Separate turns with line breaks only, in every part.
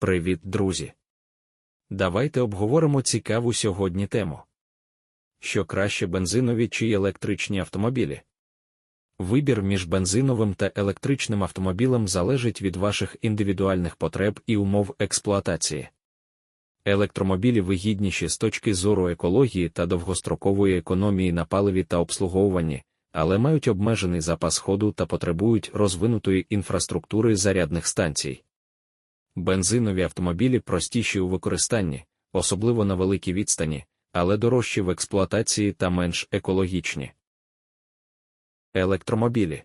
Привіт, друзі! Давайте обговоримо цікаву сьогодні тему. Що краще бензинові чи електричні автомобілі? Вибір між бензиновим та електричним автомобілем залежить від ваших індивідуальних потреб і умов експлуатації. Електромобілі вигідніші з точки зору екології та довгострокової економії на паливі та обслуговуванні, але мають обмежений запас ходу та потребують розвинутої інфраструктури зарядних станцій. Бензинові автомобілі простіші у використанні, особливо на великій відстані, але дорожчі в експлуатації та менш екологічні. Електромобілі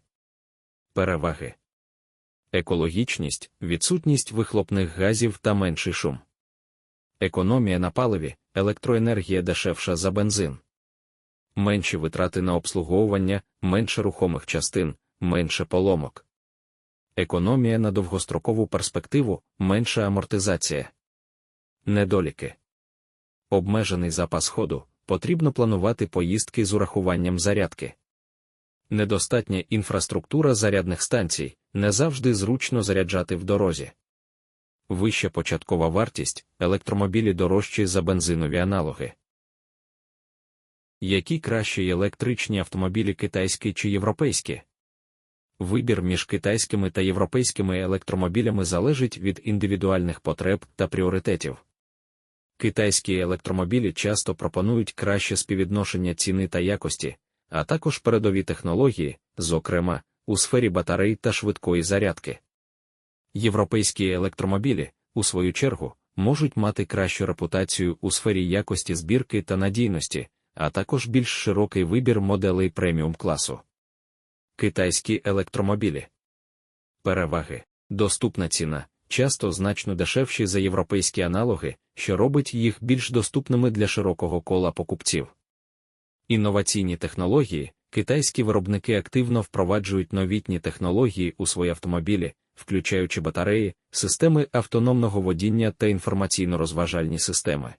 переваги, екологічність, відсутність вихлопних газів та менший шум, економія на паливі, електроенергія дешевша за бензин, менші витрати на обслуговування, менше рухомих частин, менше поломок. Економія на довгострокову перспективу, менша амортизація. Недоліки. Обмежений запас ходу. Потрібно планувати поїздки з урахуванням зарядки. Недостатня інфраструктура зарядних станцій не завжди зручно заряджати в дорозі. Вища початкова вартість електромобілі дорожчі за бензинові аналоги. Які кращі електричні автомобілі китайські чи європейські? Вибір між китайськими та європейськими електромобілями залежить від індивідуальних потреб та пріоритетів. Китайські електромобілі часто пропонують краще співвідношення ціни та якості, а також передові технології, зокрема, у сфері батарей та швидкої зарядки. Європейські електромобілі, у свою чергу, можуть мати кращу репутацію у сфері якості збірки та надійності, а також більш широкий вибір моделей преміум класу. Китайські електромобілі. Переваги. Доступна ціна, часто значно дешевші за європейські аналоги, що робить їх більш доступними для широкого кола покупців. Інноваційні технології, китайські виробники активно впроваджують новітні технології у свої автомобілі, включаючи батареї, системи автономного водіння та інформаційно-розважальні системи.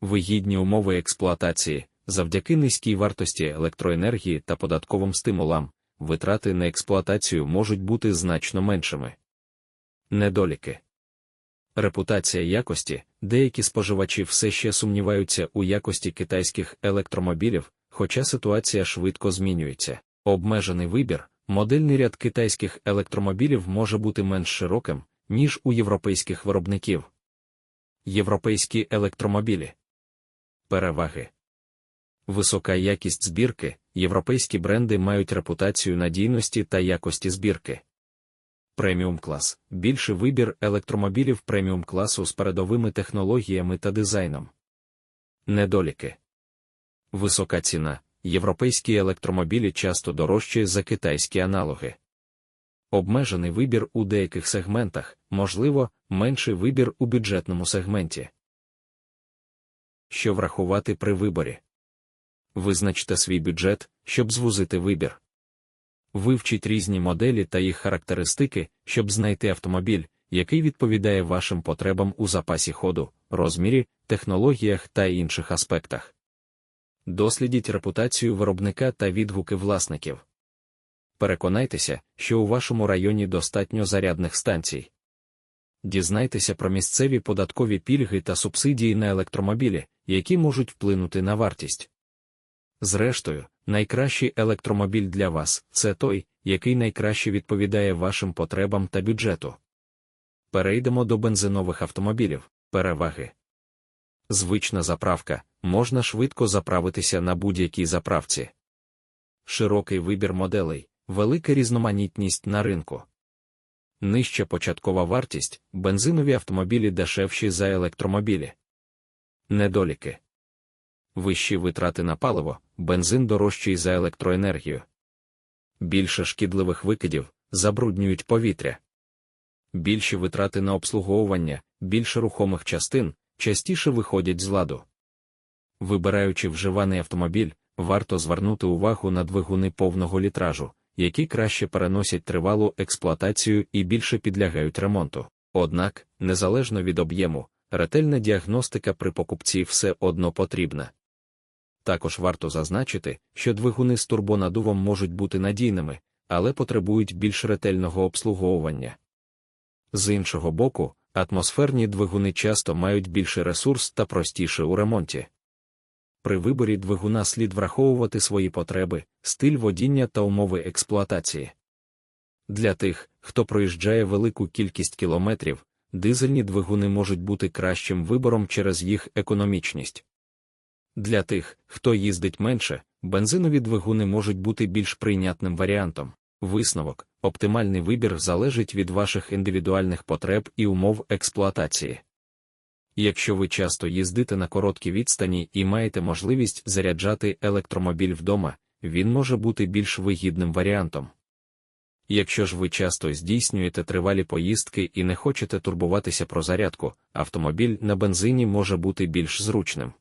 Вигідні умови експлуатації, завдяки низькій вартості електроенергії та податковим стимулам, витрати на експлуатацію можуть бути значно меншими. Недоліки. Репутація якості, деякі споживачі все ще сумніваються у якості китайських електромобілів, хоча ситуація швидко змінюється. Обмежений вибір, модельний ряд китайських електромобілів може бути менш широким, ніж у європейських виробників. Європейські електромобілі. Переваги. Висока якість збірки, європейські бренди мають репутацію надійності та якості збірки. Преміум клас більший вибір електромобілів преміум класу з передовими технологіями та дизайном. Недоліки. Висока ціна. Європейські електромобілі часто дорожчі за китайські аналоги. Обмежений вибір у деяких сегментах, можливо, менший вибір у бюджетному сегменті. Що врахувати при виборі? Визначте свій бюджет, щоб звузити вибір. Вивчіть різні моделі та їх характеристики, щоб знайти автомобіль, який відповідає вашим потребам у запасі ходу, розмірі, технологіях та інших аспектах. Дослідіть репутацію виробника та відгуки власників. Переконайтеся, що у вашому районі достатньо зарядних станцій. Дізнайтеся про місцеві податкові пільги та субсидії на електромобілі, які можуть вплинути на вартість. Зрештою, найкращий електромобіль для вас це той, який найкраще відповідає вашим потребам та бюджету. Перейдемо до бензинових автомобілів, переваги. Звична заправка можна швидко заправитися на будь-якій заправці. Широкий вибір моделей, велика різноманітність на ринку. Нижча початкова вартість бензинові автомобілі дешевші за електромобілі. Недоліки. Вищі витрати на паливо, бензин дорожчий за електроенергію. Більше шкідливих викидів забруднюють повітря. Більші витрати на обслуговування, більше рухомих частин частіше виходять з ладу. Вибираючи вживаний автомобіль, варто звернути увагу на двигуни повного літражу, які краще переносять тривалу експлуатацію і більше підлягають ремонту. Однак, незалежно від об'єму, ретельна діагностика при покупці все одно потрібна. Також варто зазначити, що двигуни з турбонадувом можуть бути надійними, але потребують більш ретельного обслуговування. З іншого боку, Атмосферні двигуни часто мають більший ресурс та простіше у ремонті. При виборі двигуна слід враховувати свої потреби, стиль водіння та умови експлуатації. Для тих, хто проїжджає велику кількість кілометрів, дизельні двигуни можуть бути кращим вибором через їх економічність. Для тих, хто їздить менше, бензинові двигуни можуть бути більш прийнятним варіантом. Висновок, оптимальний вибір залежить від ваших індивідуальних потреб і умов експлуатації. Якщо ви часто їздите на короткі відстані і маєте можливість заряджати електромобіль вдома, він може бути більш вигідним варіантом. Якщо ж ви часто здійснюєте тривалі поїздки і не хочете турбуватися про зарядку, автомобіль на бензині може бути більш зручним.